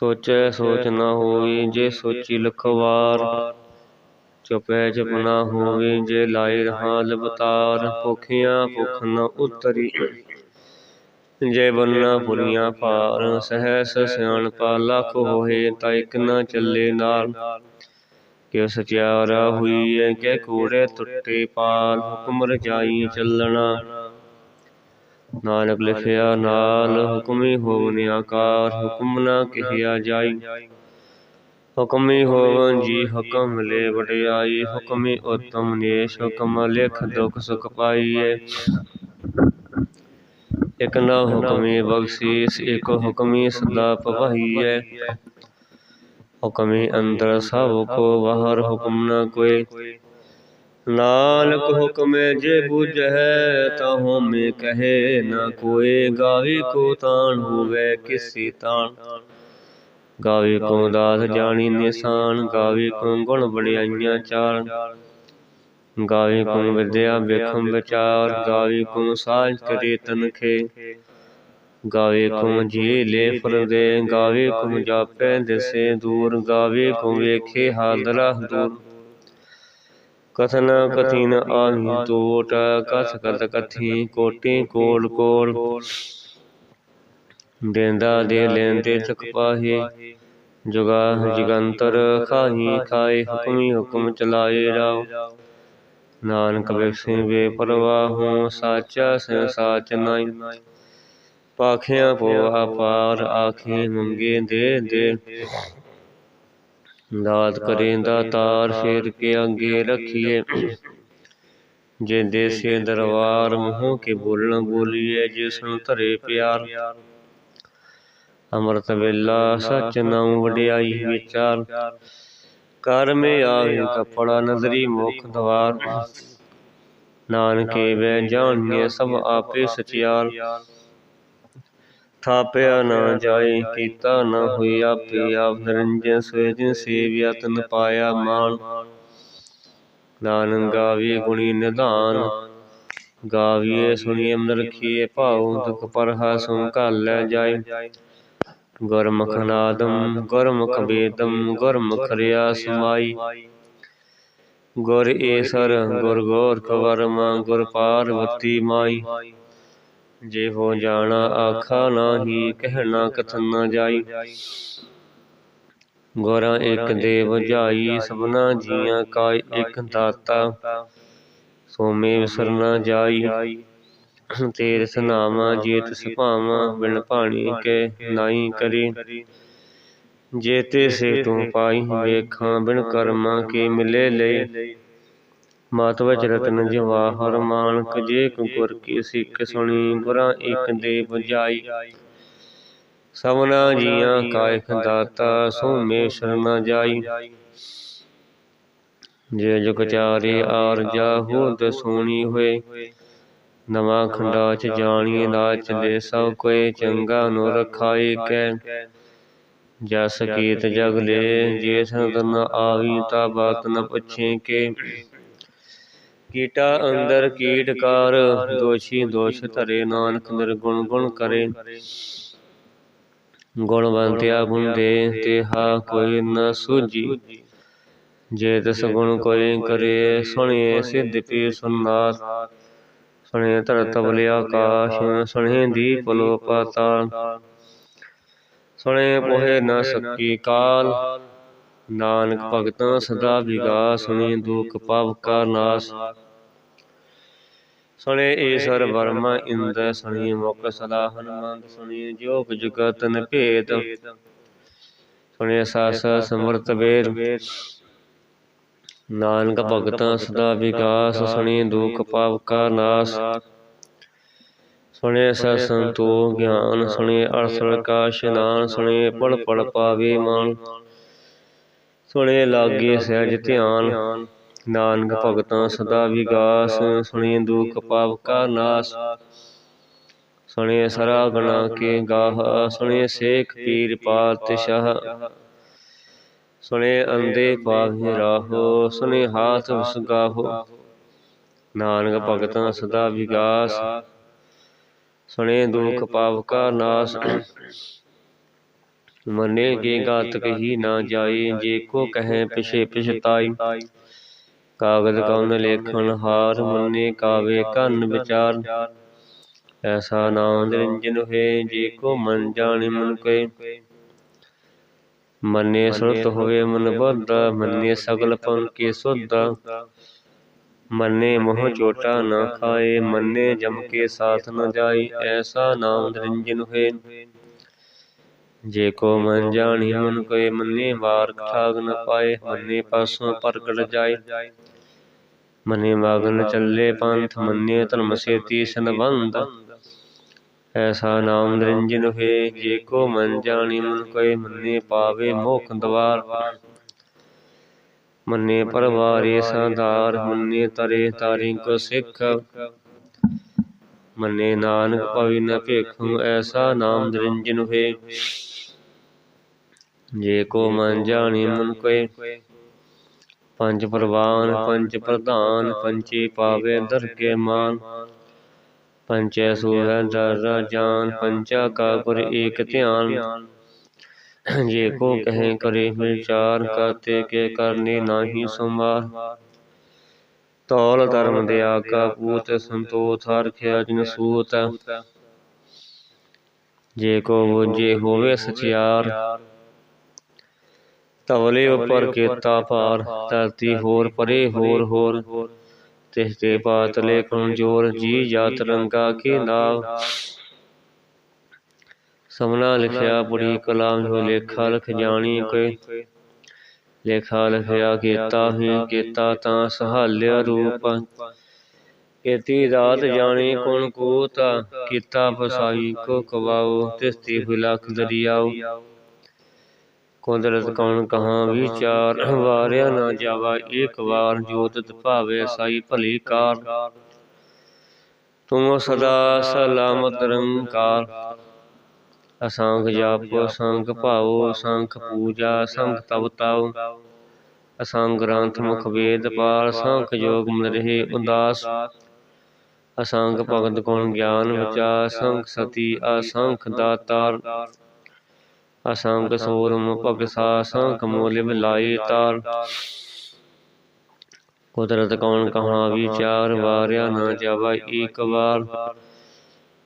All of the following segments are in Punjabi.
ਸੋਚੈ ਸੋਚ ਨਾ ਹੋਵੇ, ਜੇ ਸੋਚੀ ਲਖਵਾਰ। ਚੁਪੈ ਚੁਪ ਨਾ ਹੋਵੇ, ਜੇ ਲਾਇ ਰਹਾ ਲਬਤਾਰ। ਭੁਖਿਆ ਭੁਖ ਨ ਉਤਰੀ, ਜੇ ਬੰਨਾ ਪੁਰੀਆਂ ਭਾਰ। ਸਹਿਸ ਸਿਆਣਪਾ, ਲੱਖ ਹੋਏ ਤਾਂ ਇਕ ਨਾ ਚੱਲੇ ਨਾਲ ਕਿ ਸਚਿਆਰਾ ਹੋਈ ਐ ਕਿ ਕੂੜੇ ਟੁੱਟੇ ਪਾਲ ਹੁਕਮ ਰਜਾਈ ਚੱਲਣਾ ਨਾਨਕ ਲਿਖਿਆ, ਨਾਲ ਹੁਕਮੀ ਹੋਵਨ ਆਕਾਰ ਹੁਕਮ ਨਾ ਕਹਿਆ ਜਾਈ। ਹੁਕਮੀ ਹੋਵਨ ਜੀ ਹੁਕਮ ਲੈ ਵਡਿਆਈ, ਹੁਕਮੀ ਉਤਮ ਨੇਸ਼, ਹੁਕਮ ਲਿਖ ਦੁਖ ਸੁਖ ਪਾਈਏ। ਇਕ ਨਾ ਹੁਕਮੀ ਬਖਸ਼ੀਸ, ਇਕ ਹੁਕਮੀ ਸਦਾ ਪਵਾਈਐ ਹੁਕਮੀ ਅੰਦਰ ਸਭ ਕੋ ਬਾਹਰ ਹੁਕਮ ਨਾ ਕੋਈ। ਨਾਨਕ ਹੁਕਮੇ ਜੇ ਬੁਝੈ ਤਾ ਹੋਮੇ ਕਹੇ ਨਾ ਕੋਏ, ਗਾਵੇ ਕੋ ਤਾਣ ਹੋਵੇ ਕਿਸੀ ਤਾਣ। ਗਾਵੇ ਕੋ ਦਾਸ ਜਾਣੀ ਨਿਸ਼ਾਨ, ਗਾਵੇ ਕੋ ਗੁਣ ਬੜਾਈਆਂ ਚਾਰ ਗਾਵੇ ਕੋ ਵਿਦਿਆ ਵੇਖਮ ਵਿਚਾਰ, ਗਾਵੇ ਕੋ ਸਾਜ ਕਰੇ ਤਨਖੇ। ਗਾਵੇ ਕੋ ਜੀ ਲੈ ਫਰਦੇ, ਗਾਵੇ ਕੋ ਜਾਪੈ ਦਿਸੇ ਦੂਰ, ਗਾਵੇ ਕੋ ਵੇਖੇ ਹਾਦਰਾ ਦੂਰ। ਕਥਨ ਕਥਿਨ ਆਹੀ ਟੋਟ ਕਥ ਕਥ ਕਥੀ ਕੋਟੀ ਕੋਲ ਕੋਲ। ਦੇਂਦਾ ਦੇ ਲੈਂਦੇ ਚਕ ਪਾਹੇ ਜੁਗਾ ਜਗੰਤਰ ਖਾਹੀ ਖਾਏ, ਹੁਕਮੀ ਹੁਕਮ ਚਲਾਏ ਰਾਉ ਨਾਨਕ ਵੇਖੇ ਵੇ ਪਰਵਾਹੋਂ ਸਾਚਾ ਸੇ ਸਾਚ ਨਾਈ ਪਾਖਿਆਂ ਪੋ ਆਪਾਰ ਆਖੇ ਮੰਗੇ ਦੇ ਦੇ। ਦਾਤ ਕਰੇ ਦਾਤਾਰ ਸ਼ੇਰ ਕੇ ਅੱਗੇ ਰੱਖੀਏ। ਜੇ ਦੇਸੇ ਦਰਬਾਰ ਮੂੰਹ ਕੇ ਬੋਲਣ ਬੋਲੀਏ ਜਿਸ ਨੂੰ ਧਰੇ ਪਿਆਰ। ਅੰਮ੍ਰਿਤ ਵੇਲਾ ਸਚ ਨਾਮ ਵਡਿਆਈ ਵਿਚਾਰ। ਕਰ ਮੇ ਆਵੇ ਕਪੜਾ ਨਜ਼ਰੀ ਮੁਖ ਦਵਾਰ। ਨਾਨਕੇ ਵੇ ਜਾਣੀਏ ਸਭ ਆਪੇ ਸਚਿਆਰ। ਥਾਪਿਆ ਨਾ ਜਾਏ ਕੀਤਾ ਨਾ ਹੋਈ ਆਪੇ ਆਪ ਨਿਰੰਜਨ ਸੋਇ ਸੇਵਿਆ ਤਨ ਪਾਇਆ ਮਾਨ ਨਾਨਕ ਗਾਵੀਏ ਗੁਣੀ ਨਿਧਾਨ, ਗਾਵੀਏ ਸੁਣੀਏ ਮਨ ਰਖੀਏ ਭਾਉ, ਦੁਖ ਪਰਹਾ ਸੁ ਘਾਲੈ ਜਾਏ ਗੁਰਮੁਖ ਨਾਦਮ ਗੁਰਮੁਖ ਵੇਦਮ ਗੁਰਮੁਖ ਰਿਆ ਸਮਾਈ। ਗੁਰ ਏਸਰ ਗੁਰ ਗੋਰਖ ਵਰਮਾ, ਗੁਰ ਪਾਰਵਤੀ ਮਾਈ। ਜੇ ਹੋ ਜਾਣਾ ਆਖਾ ਨਾਹੀ ਕਹਿਣਾ ਕਥਨ ਨਾ ਜਾਈ। ਗੁਰਾਂ ਇੱਕ ਦੇ ਬੁਝਾਈ ਸਭਨਾ ਜੀਆਂ ਕਾ ਇੱਕ ਦਾਤਾ। ਸੋਮੇ ਵਿਸਰਨਾ ਜਾਈ ਤੇਰੇ ਸਨਾਮਾ ਜੇਤ ਸੁਭਾਵਾ, ਬਿਨ ਭਾਣੀ ਕੇ ਨਹੀ ਕਰੇ। ਜੇ ਤੇ ਸੇ ਤੂੰ ਪਾਈ, ਵੇਖਾਂ ਬਿਨ ਕਰਮਾਂ ਕੇ ਮਿਲੇ ਲਈ। ਮਾਤ ਵਚ ਰਤਨ ਜਵਾਹਰ ਮਾਨਕ ਜੇ ਗੁਰ ਕੀ ਸਿੱਖ ਸੁਣੀ ਗੁਰਾਂ ਇੱਕ ਦੇ ਬੁਝਾਈ। ਸਭਨਾ ਜੀਆਂ ਕਾ ਇਕ ਦਾਤਾ ਸੋਮੇ ਸ਼ਰਨਾ ਜਾਈ। ਜੇ ਜੁਗ ਚਾਰੇ ਆਰ ਜਾ ਹੋਦ ਸੋਣੀ ਹੋਏ। ਨਵਾਂ ਖੰਡਾ ਚ ਜਾਣੀਏ ਨਾ ਚਲੇ ਸਭ ਕੋਏ ਚੰਗਾ ਨੂੰ ਰਖਾਏ ਕੈ। ਜਸ ਕੀਤ ਜਗ ਲੈ ਜੇ ਸੰਤਨ ਆਵੀ ਤਾ ਬਾਤ ਨ ਪੁੱਛੇ ਕੇ। ਕੀਟਾ ਅੰਦਰ ਕੀਟ ਕਰ ਦੋਸ਼ੀ ਦੋਸ਼ ਧਰੇ ਨਾਨਕ ਨਿਰਗੁਣ ਗੁਣ ਕਰੇ। ਗੁਣਵੰਤਿਆ ਗੁਣ ਤੇਹਾ ਕੋਈ ਨ ਸੂਝੀ। ਜੇ ਤਿਸ ਗੁਣ ਕੋਈ ਕਰੇ, ਸੁਣੀਏ ਸਿੱਧ ਪੀ ਸੁਨਾਰ ਸੁਣੇ ਧਰਤ ਬਲਿ ਆਕਾਸ਼ ਸੁਣੇ ਦੀਪ ਲੋ ਪਾਤਾਲ ਸੁਣੇ ਪੋਹੇ ਨ ਸਕੀ ਕਾਲ ਨਾਨਕ ਭਗਤਾਂ ਸਦਾ ਵਿਗਾਸ ਸੁਣੇ ਦੁਖ ਪਾਪ ਕਾ ਨਾਸ। ਸੁਣੇ ਈਸ਼ਰ ਵਰਮਾ ਇੰਦ ਸੁਣੀ ਮੁਖ ਸਦਾ ਹਨਮੰਤ ਸੁਣੀ ਜੋਗ ਜੁਗਤ ਨ ਭੇਦ। ਸੁਣੇ ਸਾਸ ਸਮਰਤ ਵੇਦ। ਨਾਨਕ ਭਗਤਾਂ ਸਦਾ ਵਿਕਾਸ ਸੁਣੀ ਦੁਖ ਪਾਪ ਕਾ ਨਾਸ। ਸੁਣੇ ਸਤ ਸੰਤੋਖ ਗਿਆਨ ਸੁਣੇ ਅਰਸਲ ਕਾ ਇਸ਼ਨਾਨ ਸੁਣੇ ਪੜ ਪੜ ਪਾਵੇ ਮਾਨ। ਸੁਣੇ ਲਾਗੇ ਸਹਿਜ ਧਿਆਨ। ਨਾਨਕ ਭਗਤਾਂ ਸਦਾ ਵਿਗਾਸ ਸੁਣੇ ਦੁਖ ਪਾਪ ਕਾ ਨਾਸ। ਸੁਣੇ ਸਰਾ ਗਣਾ ਕੇ ਗਾਹ ਸੁਣੇ ਸੇਖ ਪੀਰ ਪਾਤਸ਼ਾਹ ਸੁਣੇ ਅੰਦੇ ਪਾਵੇ ਰਾਹੋ ਸੁਣੇ ਹਾਥ ਵਸਗਾਹੋ ਨਾਨਕ ਭਗਤਾਂ ਸਦਾ ਵਿਗਾਸ ਸੁਣੇ ਦੁਖ ਪਾਪ ਕਾ ਨਾਸ। ਮਨੇ ਕੇ ਗਾਤ ਹੀ ਨਾ ਜਾਏ, ਜੇ ਕੋ ਕਹੇ ਪਿਛੇ ਪਿਛਤਾਈ। ਕਾਗਦ ਕੌਨ ਲੇਖਣ ਹਾਰ ਮੰਨੇ ਕਾਵੇ ਕੰਨ ਵਿਚਾਰ। ਐਸਾ ਨਾਮ ਨਿਰੰਜਨ ਹੋਏ, ਜੇ ਕੋ ਮਨ ਜਾਣੇ ਮਨ ਕੈ ਮੰਨੇ ਸੁਰਤ ਹੋਵੇ ਮਨ ਬੁੱਧ, ਮੰਨੇ ਸਗਲ ਪਨ ਕੇ ਮੰਨੇ ਮੋਹ ਚੋਟਾ ਨਾ ਖਾਏ, ਮੰਨੇ ਜਮ ਕੇ ਸਾਥ ਨ ਜਾਈ ਐਸਾ ਨਾਮ ਨਿਰੰਜਨ ਹੋਏ। ਜੇ ਕੋ ਮਨ ਜਾਣੀ ਮਨ ਕੋਏ ਮੰਨੇ ਵਾਰ ਠਾਗ ਨ ਪਾਏ ਮੰਨੇ ਪਾਸੋਂ ਪ੍ਰਗਟ ਜਾਏ। ਮੰਨੇ ਮਾਗਨ ਚੱਲੇ ਪੰਥ ਮੰਨੇ ਧਰਮ ਸੇਤੀ ਸੰਬੰਧ। ਐਸਾ ਨਾਮ ਨਿਰੰਜਨ ਹੋਏ ਜੇ ਕੋ ਮਨ ਜਾਣੀ ਮਨ ਕੋਏ ਮੰਨੇ ਪਾਵੇ ਮੋਖ ਦਵਾਰ। ਮੰਨੇ ਪਰਵਾਰੇ ਸਾਧਾਰ ਮੰਨੇ ਤਰੇ ਤਾਰਿ ਕੋ ਸਿੱਖ। ਮੰਨੇ ਨਾਨਕ ਪਵਿ ਨ ਭੇਖੂ, ਐਸਾ ਨਾਮ ਨਿਰੰਜਨ ਹੋਏ। ਜੇ ਕੋ ਮਨ ਜਾਣੀ ਮਨ ਕੋਏ, ਪੰਜ ਪ੍ਰਵਾਨ, ਪੰਜ ਪ੍ਰਧਾਨ ਪੰਚੇ ਪਾਵੇ ਦਰਗੇ ਮਾਨ। ਪੰਚੈ ਸੋਹੈ ਦਰ ਜਾਨ ਪੰਚਾ ਕਾ ਗੁਰ ਏਕ ਧਿਆਨ। ਜੇ ਕੋ ਕਹੇ ਕਰੇ ਵਿਚਾਰ, ਕਾਤੇ ਕੇ ਕਰਨੇ ਨਾਹੀ ਸੁਮਾਰ ਤੌਲ ਧਰਮ ਦਿਆ ਕਾ ਪੂਤ ਸੰਤੋਖ ਹਰਖਿਆ ਜਿਨ ਸੂਤ। ਜੇ ਕੋ ਬੁਝੇ ਹੋਵੇ ਸਚਿਆਰ। ਤਵਲੇ ਉੱਪਰ ਕੀਤਾ ਭਾਰ ਧਰਤੀ ਹੋਰ ਪਰੇ ਹੋਰ ਹੋਰ। ਤਿਸ ਤੇ ਪਾਤਲੇ ਕਮਜ਼ੋਰ ਜੀ ਜਾਤ ਰੰਗਾ ਕੇ ਨਾਮ ਸਮਨਾ ਲਿਖਿਆ ਬੁੜੀ ਕਲਾਮ ਜੋ ਲੇਖਾ ਲਖ ਜਾਣੀ ਕੋਈ। ਲੇਖਾ ਲਿਖਿਆ ਕੀਤਾ ਹੀ, ਕੀਤਾ ਤਾਂ ਸਹਾਲਿਆ ਰੂਪ। ਕੀਤੀ ਰਾਤ ਜਾਣੀ ਕੋਣ ਕੋਤਾ, ਕੀਤਾ ਫਸਾਈ ਕੋ ਕਵਾਓ ਤਿਸ ਤੇ ਦਰਿਆਓ। ਕੁਦਰਤ ਕੌਣ ਕਹਾਂ ਵਿਚਾਰ, ਵਾਰਿਆ ਨਾ ਜਾਵਾ ਏਕ ਵਾਰ ਜੋਤਿ ਭਾਵੇ ਸਾਈ ਭਲੀ ਕਾਰ। ਤੁਮ ਸਦਾ ਸਲਾਮਤ ਰੰਕਾਰ। ਅਸੰਖ ਜਪ ਸੰਖ ਭਾਉ ਸੰਖ ਪੂਜਾ ਸੰਖ ਤਪ ਤਾਉ। ਅਸੰਖ ਗ੍ਰੰਥ ਮੁਖ ਵੇਦ ਪਾਲ ਸੰਖ ਜੋਗ ਮਨ ਰਹੇ ਉਦਾਸ। ਅਸੰਖ ਭਗਤ ਗੁਣ ਗਿਆਨ ਵਿਚਾਰ ਸੰਖ ਸਤੀ, ਅਸੰਖ ਦਾਤਾਰ। ਅਸੰਖ ਸੂਰਮ ਭਗਸਾ ਸੰਖ ਮੂਲ ਬਿਲਾਈ ਤਾਰ। ਕੁਦਰਤ ਕੌਣ ਕਹਾਂ ਵਿਚਾਰ ਵਾਰਿਆ ਨਾ ਜਾਵਾ ਏਕ ਵਾਰ।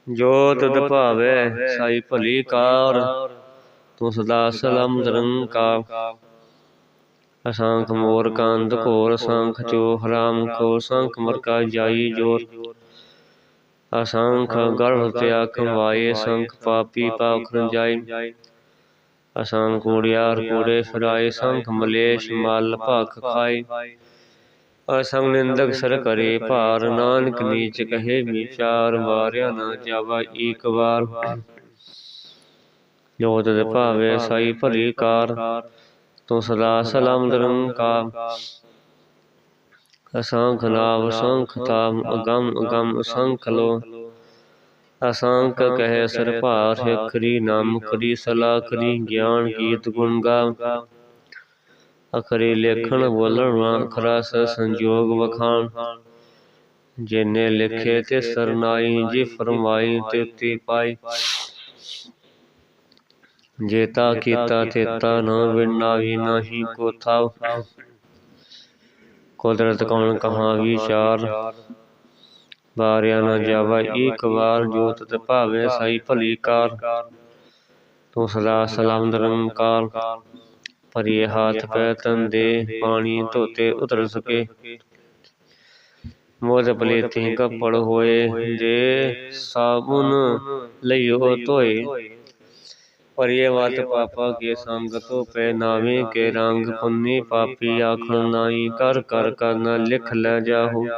ਜੋ ਤਦ ਭਾਵੇ ਸਾਈ ਭਲੀ ਕਾਰ। ਤੂੰ ਸਦਾ ਸਲਾਮ ਨਿਰੰਕਾਰ ਅਸੰਖ ਮੋਰ ਕੰਦ ਘੋਰ ਸੰਖ ਚੋ ਹਰਾਮ ਕੋ ਸੰਖ ਮਰਕਾ ਜਾਈ ਜੋਰ ਅਸੰਖ ਗਰਭ ਤਿਆ ਕਮਾਏ ਸੰਖ ਪਾਪੀ ਪਾਖਰ ਜਾਈ ਅਸੰਖ ਕੂੜਿਆਰ ਕੂੜੇ ਫਿਰਾਏ ਸੰਖ ਮਲੇਸ਼ ਮਲ ਭਖ ਖਾਏ। ਅਸੰਗ ਨਿੰਦਕ ਸਰ ਕਰੇ ਭਾਰ ਨਾਨਕ ਨੀਚ ਕਹੇ ਵਿਚਾਰ ਵਾਰਿਆ ਨਾ ਜਾਵਾ ਏਕ ਵਾਰ। ਜੋ ਤਦ ਭਾਵੇ ਸਾਈ ਭਲੀ ਕਾਰ ਤੂੰ ਸਦਾ ਸਲਾਮ ਨਿਰੰਕਾਰ ਅਸੰਖ ਨਾਮ ਸੰਖ ਤਾਮ ਅਗੰਮ ਅਗੰਮ ਅਸੰਖ ਲੋ। ਅਸੰਖ ਕਹੇ ਸਰ ਭਾਰ ਖਰੀ ਨਾਮ ਖਰੀ ਸਲਾ ਖਰੀ ਗਿਆਨ ਗੀਤ ਗੁਣ ਗਾ। ਅਖਰੀ ਲੇਖਣ ਬੋਲਣ ਅਖਰਾ ਸੰਜੋਗ ਵਖਾਣ। ਜਿਨੇ ਲਿਖੇ ਤੇ ਸਰਨਾਈ ਜੀ ਫਰਮਾਈ ਤੇ ਪਾਈ। ਜੇਤਾ ਕੀਤਾ ਤੇਤਾ ਨ ਵਿਨਾ ਵੀ ਨਹੀਂ ਕੋ ਥਾਵ। ਕੁਦਰਤ ਕੌਣ ਕਹਾ ਵਿਚਾਰ। ਬਾਰਿਆ ਨ ਜਾਵਾ ਏਕ ਵਾਰ, ਜੋਤ ਤੇ ਭਾਵੇ ਸਾਈ ਭਲੀ ਕਾਰ। ਤੂੰ ਸਦਾ ਸਲਾਮ ਨਿਰੰਕਾਰ ਭਰੀਏ ਹਾਥ ਪੈ ਦੇ ਪਾਣੀ ਧੋਤੇ ਉਤਰ ਸਕੇ। ਮੋਦ ਪਲੇਤੀ ਕੱਪੜ ਹੋਏ ਜੇ, ਸਾਬੁਨ ਲਈਓ ਧੋਏ। ਪਰਿਏ ਵਤ ਪਾਪਾ ਕੇ ਸੰਗ ਤੋ ਪੈ ਨਾਵੇਂ ਕੇ ਰੰਗ ਪੁੰਨੀ ਪਾਪੀ ਆਖਣ ਨਾਈ, ਕਰ ਕਰ ਕਰਨ ਲਿਖ ਲੈ ਜਾਹੂ।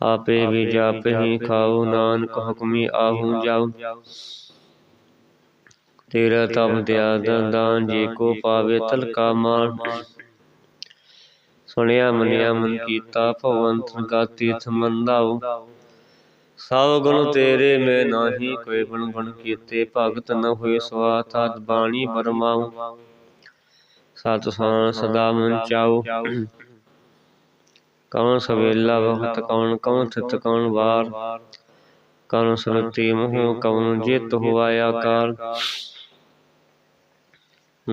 ਆਪੇ ਵੀ ਜਾਪਹਿ ਖਾਉ ਨਾਨਕ ਹੁਕਮੀ ਆਹੂ ਜਾਉ ਤੇਰਾ ਤਬ ਦਿਆ ਦੰਦਾਨ ਜੇ ਕੋ ਪਾਵੇ ਤਲਕਾ ਮਾਨ ਸੁਣਿਆ ਮੰਨਿਆ ਮਨ ਕੀਤਾ ਭਵੰਤ ਗਾਤੀ ਥਮੰਦਾਉ ਸਭ ਗੁਣ ਤੇਰੇ ਮੈਂ ਨਾਹੀ ਕੋਈ ਬਣ ਬਣ ਕੀਤੇ ਭਗਤ ਨ ਹੋਏ ਸਵਾਤ ਤਦ ਬਾਣੀ ਬਰਮਾਉ ਸਤ ਸਾਨ ਸਦਾ ਮਨ ਚਾਉ ਕੌਣ ਸਵੇਲਾ ਵਖਤ ਕੌਣ ਕੌਣ ਥਿਤ ਕੌਣ ਵਾਰ। ਕੌਣ ਸੁਰਤੀ ਮੋਹ ਕੌਣ ਜਿਤ ਹੁਆ ਆਕਾਰ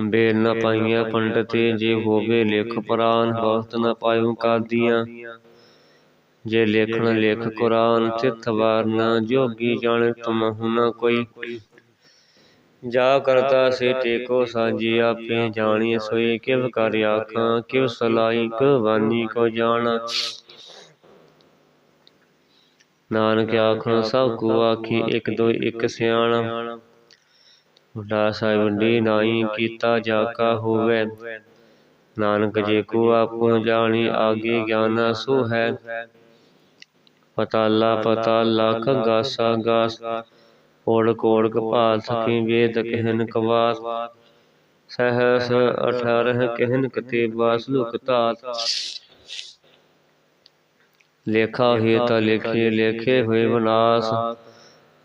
ਬੇਲ ਨ ਪਾਈਆਂ ਪੰਡਤੇ ਜੇ ਹੋਵੇ ਲਿਖ ਪੁਰਾਨ ਵਖਤ ਨ ਪਾਇਉ ਕਾਦੀਆਂ। ਜੇ ਲੇਖਣ ਲੇਖ ਕੁਰਾਨ ਤਿਥ ਵਾਰ ਨ ਜੋਗੀ ਜਾਣੇ ਤੁਮਹੁ ਨ ਕੋਈ। ਜਾ ਕਰਤਾ ਸੇ ਟੇਕੋ ਸਾਜੀ ਆਪੇ ਜਾਣੀ ਸੋਏ ਕਿਵ ਕਰ ਆਖਾਂ ਕਿਵ ਸਲਾਈ ਕਿਵ ਬਾਨੀ ਕੋ ਜਾਣਾ। ਨਾਨਕ ਆਖਣ ਸਭ ਕੋ ਆਖੀ ਇੱਕ ਦੋ ਇੱਕ ਸਿਆਣਾ ਬੁੱਢਾ ਸਾਹਿਬ ਡੀ ਕੀਤਾ ਜਾ ਕਾ ਹੋਵੇ। ਨਾਨਕ ਜੇ ਕੋ ਆਪੋ ਜਾਣੀ ਆਗੇ ਗਿਆਨਾ ਸੋ ਹੈ। ਪਤਾਲਾ ਪਤਾਲਾ ਖਗਾਸਾ ਗਾਸ ਕੋੜ ਕੋੜ ਕਪਾਲ ਸਖੀ ਵੇਦ ਕਹਿਨ ਕਵਾਰ ਸਹਸ ਅਠਾਰਹ ਕਹਿਨ ਕਤੇ ਬਾਸ ਲੁਕ ਤਾਤ ਲੇਖਾ ਹੋਏ ਤਾਂ ਲੇਖੇ ਲੇਖੇ ਹੋਏ ਵਿਨਾਸ਼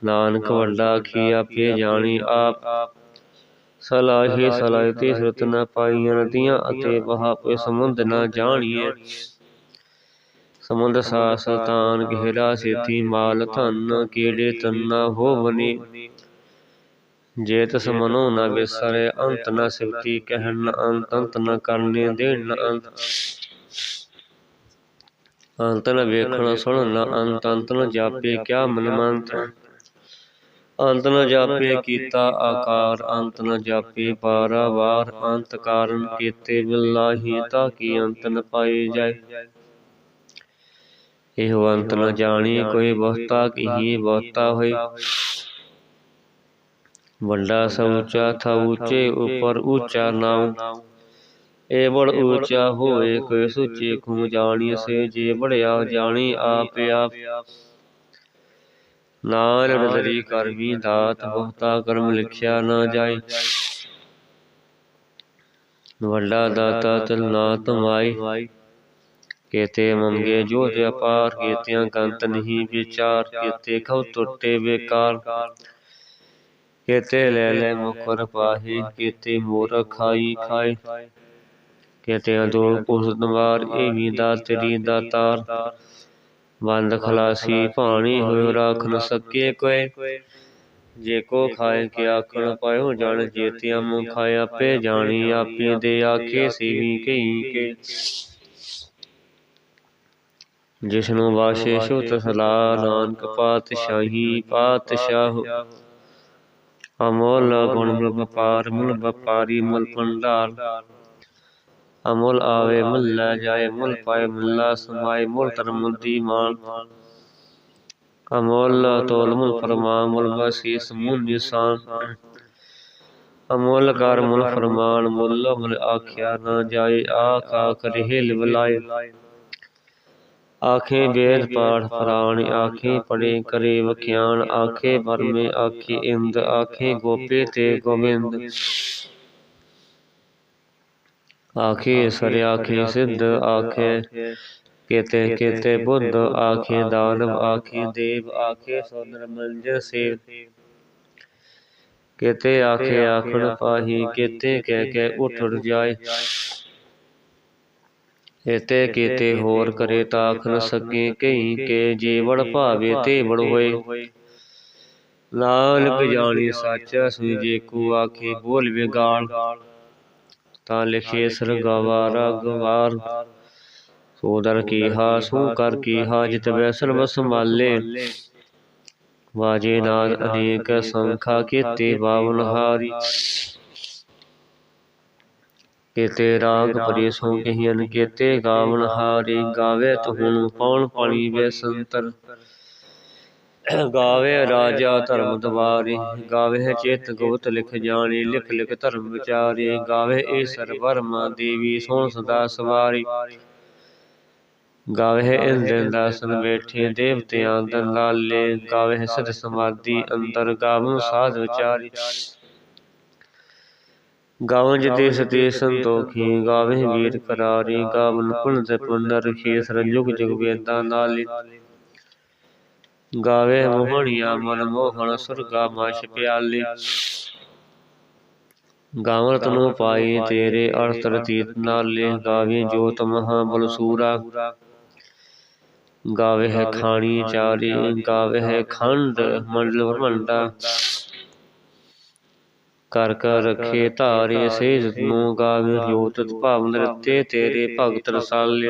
ਨਾਨਕ ਵੱਡਾ ਕੀ ਆਪੇ ਜਾਣੀ ਆਪ। ਸਲਾਹੀ ਸਲਾਹਤੀ ਸੁਰਤ ਨ ਪਾਈਆਂ ਨਦੀਆਂ ਅਤੇ ਵਹਾਪੇ ਸਮੁੰਦ ਨ ਜਾਣੀਏ। ਸਮੁੰਦ ਸਾਸ ਤਾਨ ਗਹਿਰਾ ਸੇਤੀ ਮਾਲ ਧਨ ਕੀੜੇ ਤੰਨਾ ਹੋਵਨੀ। ਜੇ ਤਸ ਮਨੋ ਨ ਵਿਸਰੇ ਅੰਤ ਨ ਸਿਵਤੀ ਕਹਿਣ ਨ ਅੰਤ ਅੰਤ ਨ ਕਰਨੇ ਦੇਣ ਨ ਅੰਤ। ਅੰਤ। ਨ ਵੇਖਣ ਸੁਣ ਨ ਅੰਤ ਅੰਤ ਨ ਜਾਪੇ ਕਿਆ ਮਨ ਮੰਤ ਅੰਤ ਨ ਜਾਪੇ ਕੀਤਾ ਆਕਾਰ ਅੰਤ ਨ ਜਾਪੇ ਪਾਰਾਵਾਰ ਅੰਤ ਕਾਰਨ ਕੀਤੇ ਬਿਲਾਹੀ ਤਾਂ ਕੀ ਅੰਤ ਨ ਪਾਏ ਜਾਏ। ਇਹੋ ਅੰਤ ਨ ਜਾਣੀ ਕੋਈ ਬਹੁਤਾ ਕਹੀ ਬਹੁਤਾ ਹੋਏ। ਵੱਡਾ ਸਉਚਾ ਥਾ ਉੱਚੇ ਉਪਰ ਉੱਚਾ ਨਾਉ। ਏ ਬੜ ਉੱਚਾ ਹੋਏ ਕੋਈ ਸੁਚੇ ਖੂ ਜਾਣੀ ਸੇ ਜੇ ਬੜਿਆ ਜਾਣੀ ਆਪ ਆਪ। ਨਾਲ ਰਦਰੀ ਕਰਮੀ ਦਾਤ ਬਹੁਤਾ ਕਰਮ ਲਿਖਿਆ ਨਾ ਜਾਏ। ਵੱਡਾ ਦਾਤਾ ਤਲ ਨਾ ਤਮਾਈ ਕੇਤੇ ਮੰਗੇ ਜੋ ਵਿਆਪਾਰ ਕੀਤਿਆਂ ਕੰਤ ਨਹੀਂ ਵਿਚਾਰ ਕੀਤੇ ਖਉ ਟੁੱਟੇ ਬੇਕਾਰ। ਕੇਤੇ ਲੈ ਲੈ ਮੁਕਰ ਪਾਹੀ ਕੇਤੇ ਮੋਰ ਖਾਈ ਖਾਏ। ਕੇਤੇ ਅਦੋ ਪੁਸ ਦਵਾਰ ਦਾ ਤੇਰੀ ਦਾ ਤਾਰ ਬੰਦ ਖਲਾਸੀ ਭਾਣੀ ਹੋਇ ਰਾਖ ਨ ਸਕੇ ਕੋਏ ਜੇ ਕੋ ਖਾਏ ਕਿ ਆਖਣ ਪਾਇਓ ਜਣ ਜੇਤਿਆਂ ਮੁ ਖਾਇ ਆਪੇ ਜਾਣੀ ਆਪੇ ਦੇ ਆਖੇ ਸੀਵੀ ਕਈ ਕੇ। ਜਿਸਨੂੰ ਵਾਸ਼ੇ ਸੁਤ ਸਲਾ ਨਾਨਕ ਪਾਤਸ਼ਾਹੀ ਪਾਤਸ਼ਾਹ ਅਮੋਲ ਗੁਣ ਵਪਾਰ ਮੁਲ ਵਪਾਰੀ ਮੁਲ ਭੰਡਾਰ। ਅਮੁੱਲ ਆਵੇ ਮੁੱਲ ਲੈ ਜਾਏ ਮੁੱਲ ਪਾਏ ਮੁੱਲਾ ਸਮਾਏ ਮੁੱਲ ਧਰਮ ਦੀਮਾਨ ਅਮੁੱਲ ਤੋਲ ਮੁੱਲ ਫਰਮਾਨ ਮੁੱਲ ਬਸੀਸ ਮੁੱਲ ਨਿਸ਼ਾਨ। ਅਮੁੱਲ ਕਰ ਮੁੱਲ ਫਰਮਾਨ ਮੁੱਲ ਮੁੱਲ ਆਖਿਆ ਨਾ ਜਾਏ ਆਖ ਆਖ ਰਹਿਲ ਬੁਲਾਏ। ਆਖੇ ਵੇਦ ਪਾਠ ਪ੍ਰਾਣ ਆਖੇ ਪੜੇ ਕਰੇ ਵਖਿਆਨ ਆਖੇ ਪਰਮੇ ਆਖੇ ਇੰਦ ਆਖੇ ਗੋਪੇ ਤੇ ਗੋਬਿੰਦ। ਆਖੇ ਸਰ ਆਖੇ ਸਿੱਧ ਆਖੇ ਕੇਤੇ ਕੇਤੇ ਬੁੱਧ ਆਖੇ ਦਾਨਵ ਆਖੇ ਦੇਵ ਆਖੇ ਸੋਦਰ ਮੰਜਰ ਸੇਵ। ਕੇਤੇ ਆਖੇ ਆਖਣ ਪਾਹੀ ਕੇਤੇ ਕਹਿ ਕੇ ਉਠ ਉਠ ਜਾਏ। ਇਤੇ ਕੀਤੇ ਹੋਰ ਕਰੇ ਤਾਖ ਨ ਸਕੇ ਕਈ ਕੇ ਜੀਵੜ ਭਾਵੇ ਤੇ ਬੜ ਹੋਏ। ਨਾਨਕ ਜਾਣੀ ਸੱਚ ਸੁਈ ਜੇ ਕੋ ਆਖੇ ਬੋਲ ਵਿਗਾਲ। ਤਾਂ ਲਿਖੇ ਸਰਗਾਵਾ ਰਗਵਾਰ। ਸੋਦਰ ਕੀਹਾ ਸੂ ਕਰ ਕੀਹਾ ਜਿਤ ਬੈਸਰ ਬਸ ਸੰਭਾਲੇ। ਵਾਜੇ ਨਾਦ ਅਨੇਕ ਸੰਖਾ ਕੀਤੇ ਬਾਵਨ ਹਾਰੀ। ਕੇਤੇ ਰਾਗ ਪਰੀ ਸੋ ਕਹੀਨ ਕੇਤੇ ਗਾਵਨ ਹਾਰੀ। ਗਾਵੇ ਤੁਹਨ ਪੌਣ ਪਣੀ ਵੇ ਸੰਤਰ। ਗਾਵੇ ਰਾਜਾ ਧਰਮ ਦਵਾਰੀ ਗਾਵੇ ਚਿਤ ਗੁਪਤ ਲਿਖ ਜਾਣੀ ਲਿਖ ਲਿਖ ਧਰਮ ਵਿਚਾਰੀ ਗਾਵੇ ਈਸਰ ਵਰਮਾ ਦੇਵੀ ਸੋਣ ਸਦਾ ਸਵਾਰੀ। ਗਾਵੇ ਇੰਦਨ ਦਾਸਨ ਬੈਠੇ ਦੇਵਤਿਆਂ ਦਨ ਲਾਲੇ। ਗਾਵੇ ਸਦ ਸਮਾਧੀ ਅੰਦਰ ਗਾਵਨ ਸਾਧ ਵਿਚਾਰੀ। ਗਾਵਨ ਜਿਤੇ ਸਤੇ ਸੰਤੋਖੀ ਗਾਵੇ ਵੀਰ ਕਰਾਰੀ ਗਾਵਨ ਪੁਨ ਤੇ ਪੁਨ ਰਖੀ ਸਰ ਜੁਗ ਜੁਗ ਵੇਦਾਂ ਨਾਲੀ। ਗਾਵੇ ਮੋਹਣੀਆ ਮਨ ਮੋਹਣ ਸੁਰਗਾ ਮਾਸ਼ ਪਿਆਲੀ ਗਾਵਨ ਤਨੋ ਪਾਈ ਤੇਰੇ ਅਰਥ ਰਤੀਤ ਨਾਲੇ ਗਾਵੇ ਜੋਤ ਮਹਾ ਬਲ ਸੂਰਾ। ਗਾਵੇ ਹੈ ਖਾਣੀ ਚਾਰੀ ਗਾਵੇ ਹੈ ਖੰਡ ਮੰਡਲ ਬ੍ਰਹਮੰਡਾ ਕਰ ਕਰ ਰਖੇ ਧਾਰੇ ਸੇਜ ਨੂੰ ਗਾਵੇ ਜੋਤ ਭਾਵ ਨਰਤੇ ਤੇਰੇ ਭਗਤ ਰਸਾਲੇ।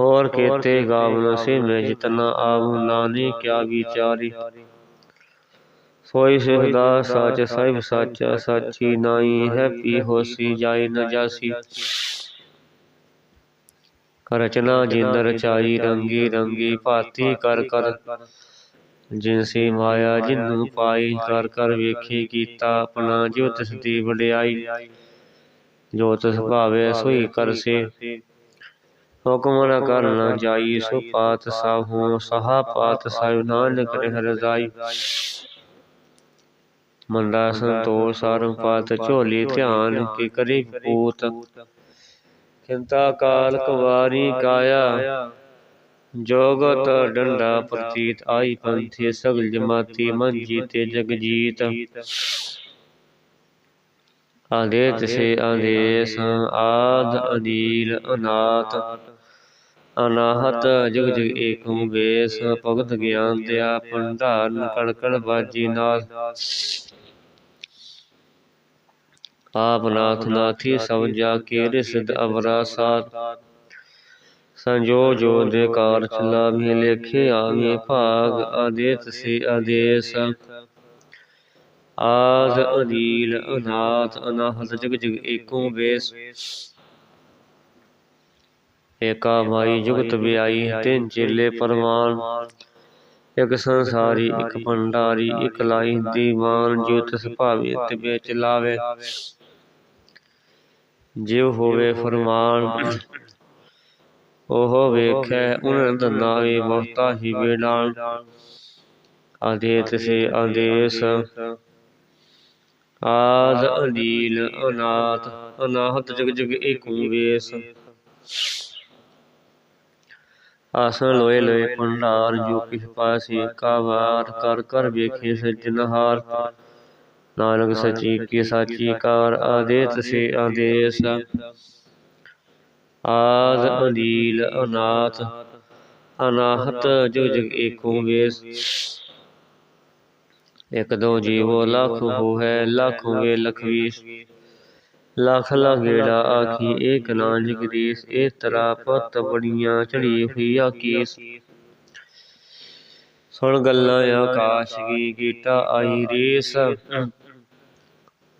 ਹੋਰ ਕੀਤੇ ਗਾਵਨ ਸੇ ਮੈਂ ਜਿਤਨਾ ਆਵ ਨਾਨੇ ਕਿਆ ਵਿਚਾਰੀ। ਸੋਈ ਸਿਖਦਾ ਸੱਚ ਸਾਹਿਬ ਸਾਚਾ ਸਾਚੀ ਨਾਈ ਹੈ ਪੀ ਹੋਸੀ ਜਾਈ ਨ ਜਾਸੀ। ਰਚਨਾ ਜਿੰਦ ਰਚਾਈ ਰੰਗੀ ਰੰਗੀ ਭਾਤੀ ਕਰ ਕਰ ਜਿਨਸੀ ਮਾਇਆ ਜਿਨੂੰ ਪਾਈ ਕਰ ਕਰ ਵੇਖੀ ਕੀਤਾ ਆਪਣਾ ਜੋ ਤਿਸ ਦੀ ਵਡਿਆਈ। ਜੋ ਤਿਸ ਭਾਵੇ ਸੋਈ ਕਰਸੇ। ਹੁਕਮ ਨ ਕਰਨ ਜਾਈ ਸੋ ਪਾਤ ਸਾਹੂ ਸਹਾ ਪਾਤ ਸਾਹਿਬ ਨਾਨਕ ਰਹਿ ਰਜ਼ਾਈ ਮੰਦਾ ਸੰਤੋਖ ਸਾਰੰ ਪਾਤ ਝੋਲੀ ਧਿਆਨ ਕੀ ਕਰੇ ਪੂਤ। ਚਿੰਤਾ ਕਾਲ ਕੁਵਾਰੀ ਕਾਇਆ। ਜੋਗਤ ਡੰਡਾ ਪ੍ਰਤੀਤ ਆਈ ਪੰਥੀ ਸਗਲ ਜਮਾਤੀ ਮਨ ਜੀਤੇ ਜਗ ਜੀਤ ਆਦੇਤ ਸੇ ਆਦੇਸ ਆਦ ਅਨੀਲ ਅਨਾਥ। ਅਨਾਹਤ ਜਗ ਜਗ ਏਕਮ ਵੇਸ ਭਗਤ ਗਿਆਨ ਦਿਆ ਭੰਡਾਰਨ ਕਣ ਕਣ ਬਾਜੀ ਨਾਥ। ਆਪ ਨਾਥ ਨਾਥੀ ਸਭ ਜਾ ਕੇ ਰਿਸਦ ਅਵਰਾ ਸਾਥ। ਸੰਜੋ ਜੋ ਦੇ ਕਾਰ ਚਲਾ ਵੀ ਲੇਖੇ ਆਵੇਂ ਭਾਗ ਆਦੇਤ ਸੇ ਆਦੇਸ ਆਦ ਅਨੀਲ ਅਨਾਥ ਅਨਾਹਤ ਜਗ ਜਗ ਏਕੋ ਵੇਸ। ਏਕਾ ਮਾਈ ਜੁਗਤ ਵਿਆਈ ਤਿੰਨ ਚੇਲੇ ਪਰਮਾਨ ਇਕ ਸੰਸਾਰੀ ਇਕ ਭੰਡਾਰੀ ਇਕ ਲਾਈ ਦੀਵਾਨ ਜੋ ਤਿਸ ਭਾਵੇ ਤੇ ਵਿੱਚ ਲਾਵੇ। ਜਿਉ ਹੋਵੇ ਫਰਮਾਨ। ਉਹ ਵੇਖੈ ਉਨ ਦਨਾਵੇ ਬਹੁਤਾ ਹੀ ਬੇਡਾਨ ਆਦੇਤ ਸੇ ਆਦੇਸ। ਆਦ ਅਨੀਲ ਅਨਾਥ ਅਨਾਹਤ ਜਗ ਜਗ ਏਕੂ ਵੇਸ। ਆਸਨ ਲੋਏ ਲੋਏ ਭੰਡਾਰ ਜੋ ਕਿਛ ਪਾਸੀ ਕਾ ਵਾਰ ਕਰ ਕਰ ਵੇਖੇ ਸਜਨਹਾਰ ਨਾਨਕ ਸਚੀ ਕੀ ਸਾਚੀ ਕਾਰ ਆਦੇਤ ਸੇ ਆਦੇਸ। ਆਦ ਅਨੀਲ ਅਨਾਥ ਅਨਾਹਤ ਜੁਗ ਜਗ ਏਕੋ ਵੇਸ। ਇਕ ਦੋ ਜੀਵੋ ਲੱਖ ਹੋ ਹੈ ਲੱਖ ਹੋਵੇ ਲਖਵੀਸ। ਲੱਖ ਲਗੇੜਾ ਆਖੀ ਏਕ ਨਾ ਜਗਦੀਸ਼ ਇਹ ਤਰਾ ਪਤ ਬੜੀਆਂ ਚੜੀ ਹੋਈ ਆਕੀਸ ਸੁਣ ਗੱਲਾਂ ਆਕਾਸ਼ ਕੀ ਕੀਟਾ ਆਈ ਰੇਸ।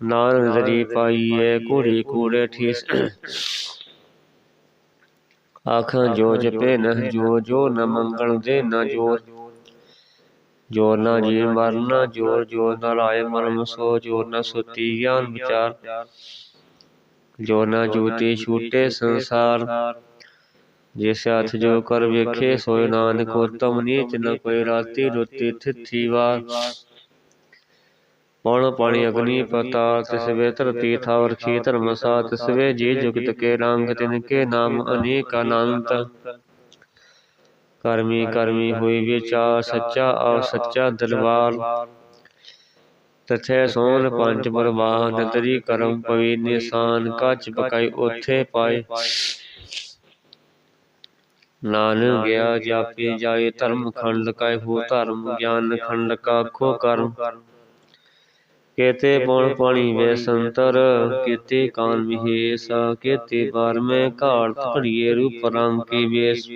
ਨਾਨਕ ਦਰੀ ਪਾਈਏ ਕੂੜੀ ਕੂੜੇ ਠੀਸ। ਆਖਾਂ ਜੋ ਜਪੇ ਨ ਜੋ ਜੋ ਨ ਮੰਗਣ ਦੇ ਨ ਜੋਰ ਜੋਰ ਨਾ ਜੀ ਮਰਨਾ ਜੋਰ ਜੋਰ ਨਾਲ ਆਏ ਮਰਮ ਸੋ ਜੋਰ ਨਾ ਸੁਤੀ ਗਿਆਨ ਵਿਚਾਰ। ਜੋ ਨਾ ਜੂਤੀ ਛੂਟੇ ਸੰਸਾਰ। ਜਿਸ ਹੱਥ ਜੋ ਕਰ ਵੇਖੇ ਸੋਇ ਨਾਨਕ ਉਤਮ ਨੀਚ ਨ ਕੋਈ ਰਾਤੀ ਰੁਤੀ ਥਿਥੀ ਵਾਰ ਪੌਣ ਪਾਣੀ ਅਗਨੀ ਪਤਾਲ ਤਿਸਵੇ ਧਰਤੀ ਥਾਵਰ ਖੀ ਧਰਮ ਸਾ ਤਿਸਵੇ ਜੀ ਜੁਗਤ ਕੇ ਰੰਗ ਤਿਨ ਕੇ ਨਾਮ ਅਨੇਕ ਅਨੰਤ। ਕਰਮੀ ਕਰਮੀ ਹੋਈ ਵਿਚਾਰ ਸੱਚਾ ਆ ਸੱਚਾ ਦਰਬਾਰ। ਤਥੇ ਸੋਨ ਪੰਜ ਪਰਵਾਹ, ਨਦਰੀ ਕਰਮ ਪਵੀ ਨਿਸ਼ਾਨ, ਕੱਚ ਪਕਾਈ ਉਥੇ ਪਾਏ। ਨਾਨਕ ਗਿਆ ਜਾਪੇ, ਜਾਏ ਧਰਮ ਖੰਡ ਕਾਇ ਹੋ ਧਰਮ ਗਿਆਨ ਖੰਡ ਕਾ ਖੋ ਕਰਮ। ਕੇਤੇ ਪਉਣ ਪਾਣੀ ਵੇ ਸੰਤਰ, ਕੇਤੇ ਕਾਨ ਵਿਹੇਸ ਕੇਤੇ ਬਾਰ ਮੈਂ ਘਾੜ ਘੜੀਏ ਰੂਪ ਰੰਗ ਕੀ ਵੇਸ।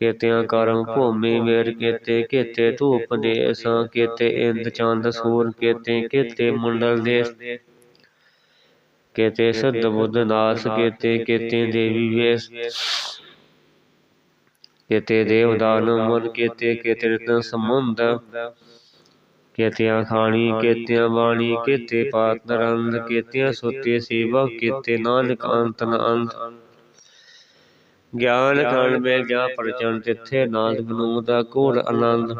ਕੇਤਿਆਂ ਕਰਮ ਭੂਮੀ ਮੇਰ ਕੇਤੇ ਕੇਤੇ ਧੂਪ ਦੇਸ, ਕੇਤੇ ਇੰਦ ਚੰਦ, ਸੂਰ ਕੇਤੇ ਕੇਤੇ ਮੰਡਲ ਦੇਸ, ਕੇਤੇ ਸਦ ਬੁੱਧ ਨਾਸ ਕੇਤੇ ਕੇਤੇ ਦੇਵੀ ਵੇਸ, ਕੇਤੇ ਦੇਵ ਦਾਨਵ ਮਨ ਕੇਤੇ ਕੇਤੇ ਰਤਨ ਸਮੁੰਦ ਕੇਤਿਆਂ ਖਾਣੀ, ਕੇਤਿਆਂ ਬਾਣੀ, ਕੇਤੇ ਪਾਤ ਨਰੰਦ ਕੇਤਿਆਂ ਸੁਤੇ ਸੇਵਾ ਕੇਤੇ ਨਾਨਕ ਅੰਤ ਨ ਅੰਤ ਗਿਆਨ ਖੰਡ ਮੇ ਗਿਆ ਪ੍ਰਚਨ ਤਿੱਥੇ ਨਾਦ ਬਨੂਦ ਕੋੜ ਆਨੰਦ।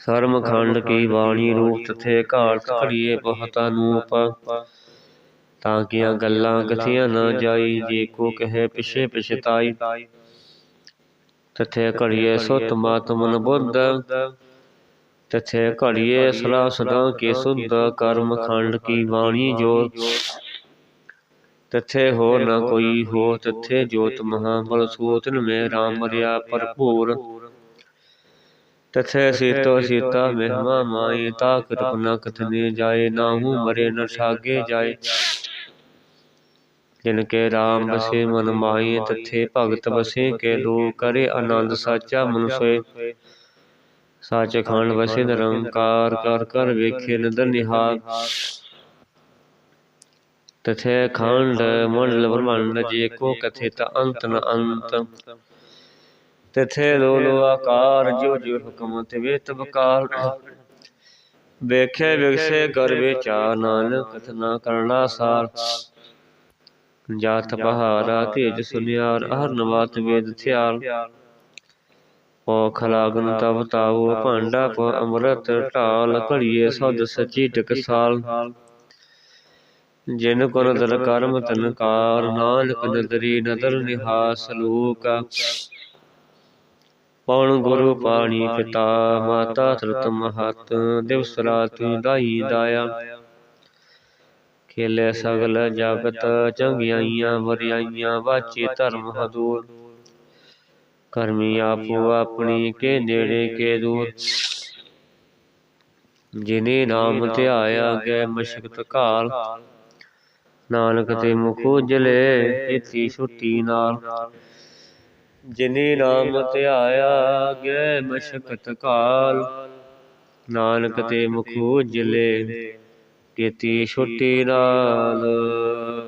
ਸਰਮ ਖੰਡ ਕੀ ਬਾਣੀ ਰੂਪ ਤਥੇ ਘਾਟ ਘੜੀਏ ਬਹੁਤ ਅਨੂਪ ਤਾਂ ਕੀਆਂ ਗੱਲਾਂ ਕਥੀਆਂ ਨਾ ਜਾਈ ਜੇ ਕੋ ਕਹੇ ਪਿਛੇ ਪਛਤਾਈ ਤਥੇ ਘੜੀਏ ਸੁਤ ਮਤ ਮਨ ਬੁੱਧ ਤਥੇ ਘੜੀਏ ਸਲਾ ਸਦਾ ਕੇ ਸੁਧ ਕਰਮ ਖੰਡ ਕੀ ਬਾਣੀ ਜੋ ਤਥੇ ਹੋ ਨ ਕੋਈ ਹੋ ਤਥੇ ਜੋਤ ਮਹਾ ਬਲ ਸੂਤਨ ਮੇ ਰਾਮ ਮਰਿਆ ਭਰਪੂਰ। ਤਥੇ ਸੀਤੋ ਸੀਤਾ ਮਹਿਮਾ ਮਾਈ ਤਾ ਕਿਰਪ ਨ ਕਥਨੇ ਜਾਏ ਨਾਹੂ ਮਰੇ ਨ ਠਾਗੇ ਜਾਏ। ਜਿਨ ਕੇ ਰਾਮ ਬਸੇ ਮਨ ਮਾਈ ਤਥੇ ਭਗਤ ਬਸੇ ਕੇ ਲੋ ਕਰੇ ਆਨੰਦ ਸਾਚਾ ਮਨ ਸੋਏ। ਸਾਚ ਖੰਡ ਵਸੇ ਨਿਰੰਕਾਰ ਕਰ ਕਰ ਵੇਖੇ ਨਦਰ ਨਿਹਾਲ ਤਥੇ ਖੰਡ ਮੰਡਲ ਬ੍ਰਹਮੰਡ ਜੇ ਕੋ ਕਥਿਤ ਅੰਤ ਨ ਅੰਤ। ਤਥੇ ਲੋ ਆਕਾਰ ਜੋ ਜੋ ਹੁਕਮ ਤਿਵੇ ਤਬ ਕਾਲ। ਵੇਖੇ ਵਿਗਸੇ ਕਰ ਵਿਚਾਰ ਨਾਨਕ ਕਥਨਾ ਕਰਨਾ ਸਾਰ। ਜਾਤ ਬਹਾਰਾ ਤੇਜ ਸੁਨਿਆਰ ਹਰ ਵੇਦ ਥਿਆਲ ਓ ਲਾਗਨ ਤਬ ਤਾਉ ਭਾਂਡਾ ਪ ਅੰਮ੍ਰਿਤ ਢਾਲ ਘੜੀਏ ਸਦ ਸਚੀ ਟਕਸਾਲ ਜਿਨ ਕੋਨ ਦਰ ਕਰਮ ਤਨਕਾਰ ਨਾਨਕ ਨਦਰੀ ਨਦਰ ਨਿਹਾਸ ਲੋਕ। ਪਉਣ ਗੁਰੂ ਪਾਣੀ ਪਿਤਾ, ਮਾਤਾ ਤਰਤ ਮਹਤ ਦਿਵਸ ਰਾਤ ਦਾਈ ਦਾਇਆ। ਖੇਲੇ ਸਗਲ ਜਗਤ ਚੰਗਿਆਈਆਂ ਵਰਿਆਈਆਂ, ਵਾਚੇ ਧਰਮ ਹਦੂਰ। ਕਰਮੀ ਆਪੋ ਆਪਣੀ, ਕੇ ਨੇੜੇ ਕੇ ਦੂਰ। ਜਿਨੇ ਨਾਮ ਧਿਆਇਆ ਗਏ ਮਸ਼ਕਤ ਕਾਲ ਨਾਨਕ ਤੇ ਮੁਖ ਜਲੇ ਇਤੀ ਛੁੱਟੀ ਨਾਲ। ਜਿਨੇ ਨਾਮ ਧਿਆਇਆ ਗਏ ਮਸ਼ਕਤ ਕਾਲ। ਨਾਨਕ ਤੇ ਮੁਖ ਉਜਲੇ ਕੀਤੀ ਛੁੱਟੀ ਨਾਲ।